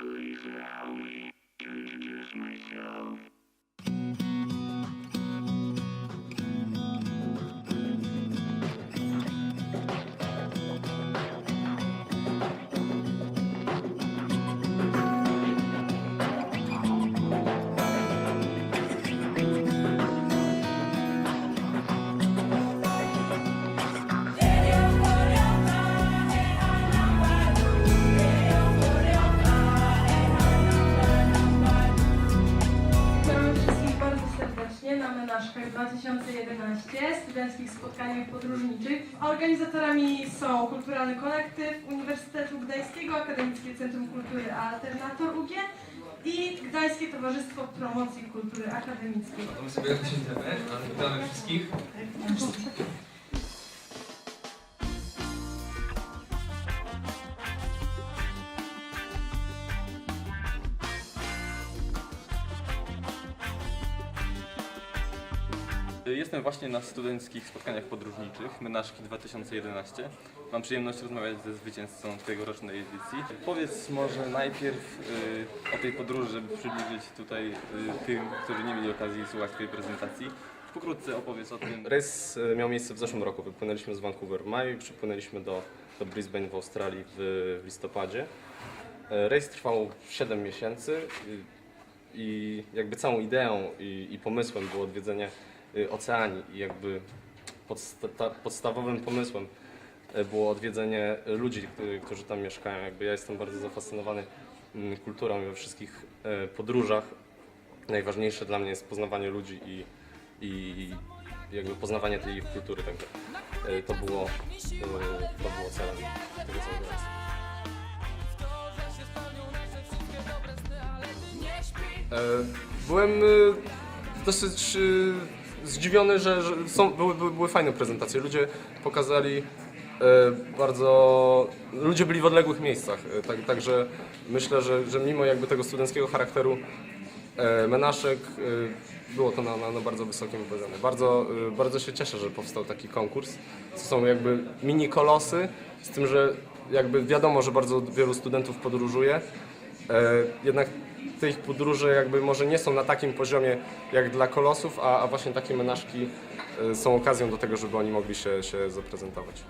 Please allow me to introduce myself. Serdecznie na Menażkach 2011, studenckich spotkaniach podróżniczych. Organizatorami są Kulturalny Kolektyw Uniwersytetu Gdańskiego, Akademickie Centrum Kultury Alternator UG i Gdańskie Towarzystwo Promocji Kultury Akademickiej. To my sobie witamy wszystkich. Jestem właśnie na studenckich spotkaniach podróżniczych Menażki 2011. Mam przyjemność rozmawiać ze zwycięzcą tegorocznej edycji. Powiedz może najpierw y, o tej podróży, żeby przybliżyć tutaj y, tym, którzy nie mieli okazji słuchać Twojej prezentacji. Pokrótce opowiedz o tym. Rejs e, miał miejsce w zeszłym roku. Wypłynęliśmy z Vancouver w maju i przypłynęliśmy do, do Brisbane w Australii w, w listopadzie. Rejs trwał 7 miesięcy y, i jakby całą ideą i, i pomysłem było odwiedzenie y, oceanii i jakby podsta podstawowym pomysłem e, było odwiedzenie ludzi, którzy- którzy tam mieszkają. Jakby ja jestem bardzo zafascynowany mm, kulturą i we wszystkich podróżach najważniejsze dla mnie jest poznawanie ludzi i, i jakby poznawanie tej ich kultury. Także to było, to było celem tego całego. E, Byłem dosyć zdziwiony, że, że są, były, były, były fajne prezentacje. Ludzie pokazali e, bardzo. Ludzie byli w odległych miejscach. e, Tak, myślę, że, że mimo jakby tego studenckiego charakteru e, menaszek e, było to na, na, na bardzo wysokim poziomie. Bardzo, e, bardzo się cieszę, że powstał taki konkurs. To są jakby mini kolosy, z tym, że jakby wiadomo, że bardzo wielu studentów podróżuje. E, jednak te ich podróże jakby może nie są na takim poziomie jak dla kolosów, a, a właśnie takie menażki e, są okazją do tego, żeby oni mogli się, się zaprezentować.